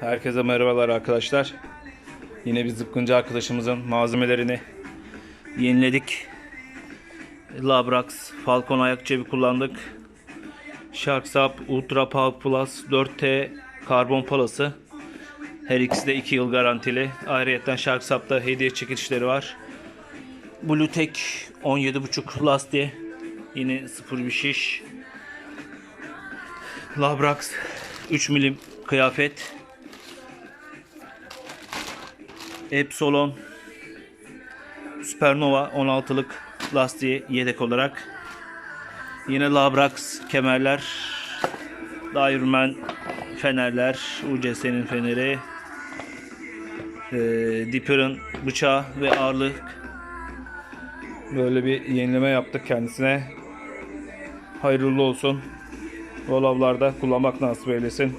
Herkese merhabalar arkadaşlar. Yine bir zıpkıncı arkadaşımızın malzemelerini yeniledik. Labrax Falcon ayak cebi kullandık. Sharksap Ultra Power Plus 4T karbon palası. Her ikisi de 2 yıl garantili. Ayrıca Sharksap'ta hediye çekilişleri var. Bluetech 17.5 lastiği. Yine sıfır bir şiş. Labrax 3 milim kıyafet. Epsilon Supernova 16'lık lastiği yedek olarak. Yine Labrax kemerler. Direman fenerler. UCS'nin feneri. Ee, Dipper'ın bıçağı ve ağırlık. Böyle bir yenileme yaptık kendisine. Hayırlı olsun. Dolavlarda kullanmak nasip eylesin.